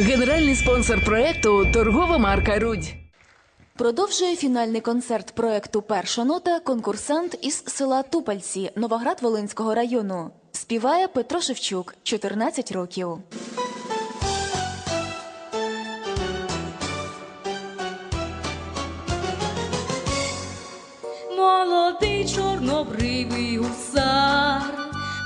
Генеральний спонсор проекту торгова марка Рудь. Продовжує фінальний концерт проекту Перша нота конкурсант із села Тупальці Новоград Волинського району. Співає Петро Шевчук, 14 років. Молодий чорнобривий гусар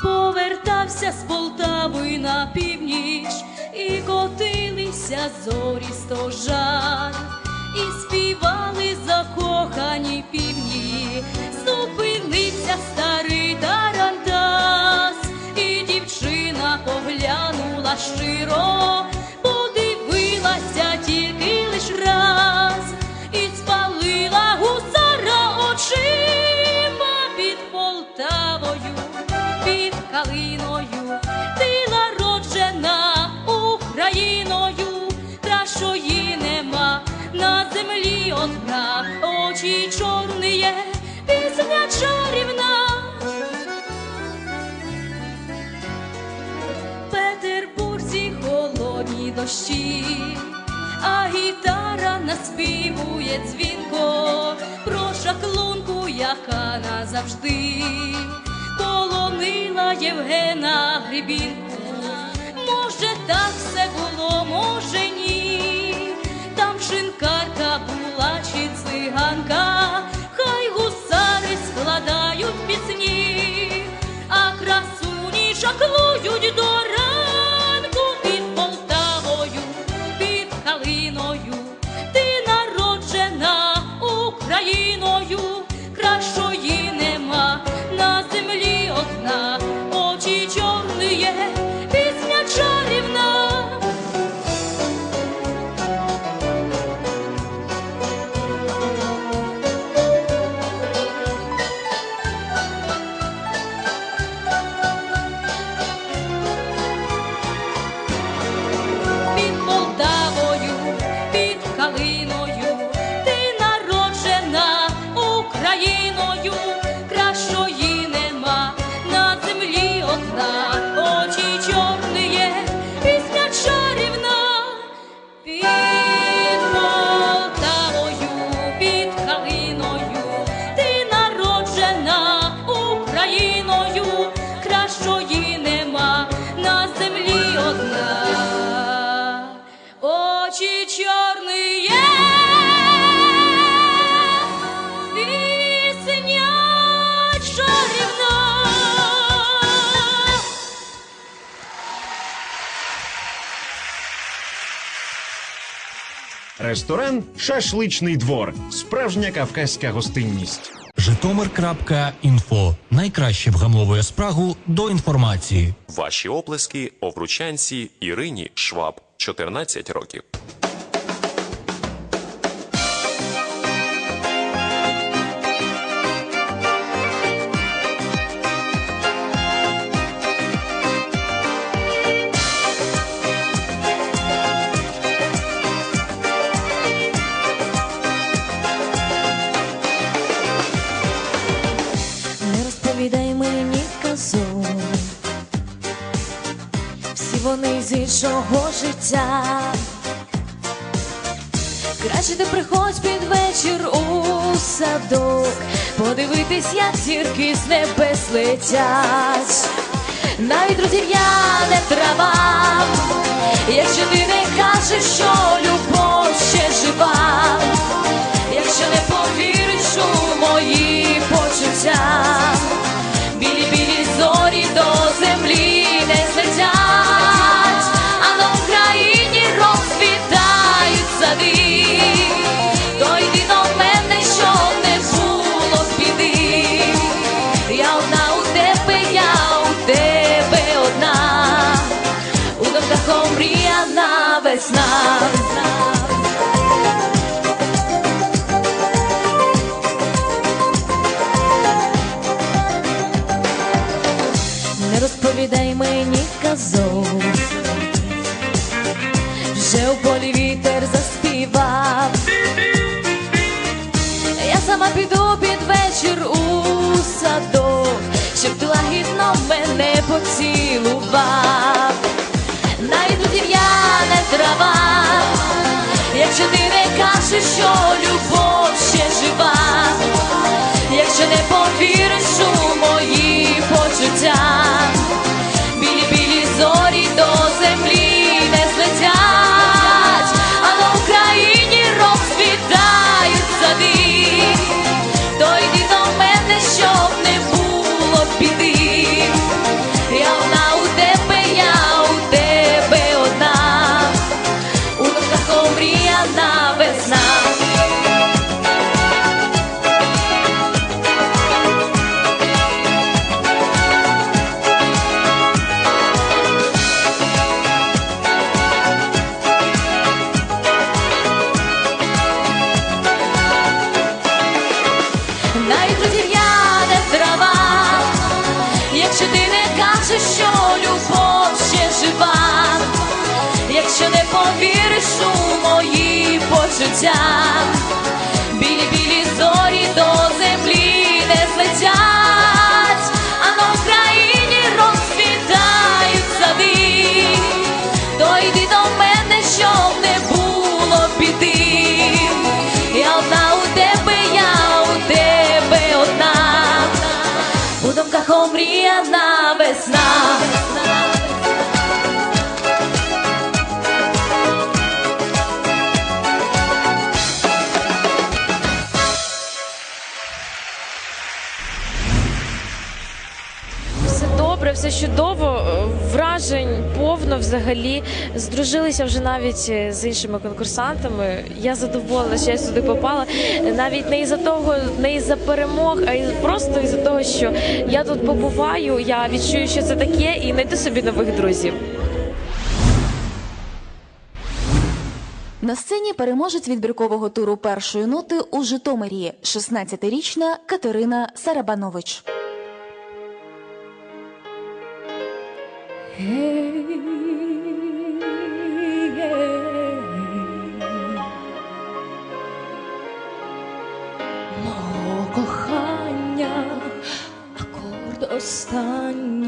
повертався з Полтави на північ, і котилися зорі стожар, і співали закохані півні, зупинився старий тарантас, і дівчина поглянула щиро, одна, очі чорні, пісня чарівна. В Петербурзі холодні дощі, а гітара наспівує дзвінко про шаклунку, яка назавжди полонила Євгена Грибінку. Може, так все було, може красуні шаклують до Ресторан Шашличний двор. Справжня кавказька гостинність. Житомир.інфо найкраще вгамовує спрагу до інформації. Ваші оплески овручанці Ірині Шваб, 14 років. Іншого життя. Краще ти приходь під вечір у садок, подивитись, як зірки з небес летять. Навіть друзів я не трава, якщо ти не кажеш, що любов ще жива, якщо не повіриш у мої почуття, білі білі зорі до землі весна. Не розповідай мені казок, вже у полі вітер заспівав. Я сама піду під вечір у садок, щоб ти лагідно мене поцілував. Якщо ти не кажеш, що любов ще жива, якщо не повіриш повіриш у мої почуття, білі білі зорі до землі не злетять, а на Україні розцвітають сади, то йди до мене, щоб не було біди. Я одна у тебе, я у тебе одна, у думках омріяна весна. Е, вражень повно взагалі. Здружилися вже навіть е, з іншими конкурсантами. Я задоволена, що я сюди попала. Навіть не із-за того, не із-за перемог, а із просто із-за того, що я тут побуваю, я відчую, що це таке, і знайду собі нових друзів. На сцені переможець відбіркового туру першої ноти у Житомирі, 16-річна Катерина Сарабанович. Мого кохання, акорд останній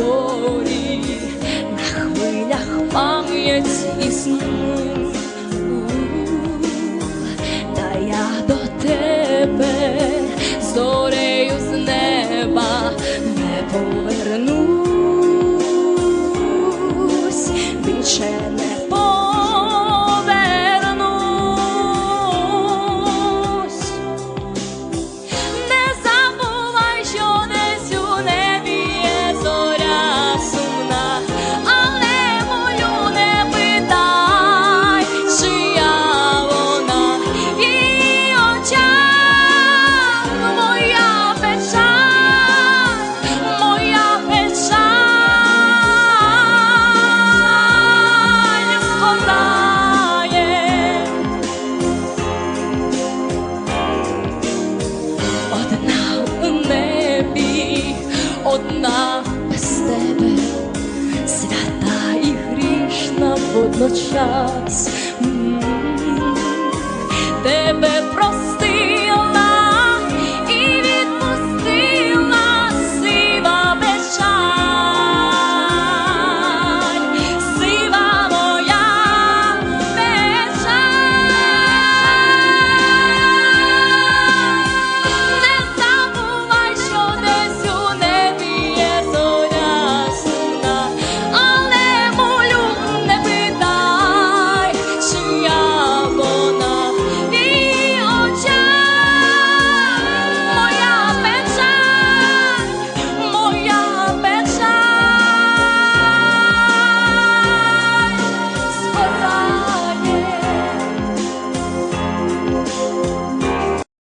Зорі на хвилях пам'ять і сну. Та я до тебе зорею з неба не повернусь, одна без тебе, свята і грішна водночас,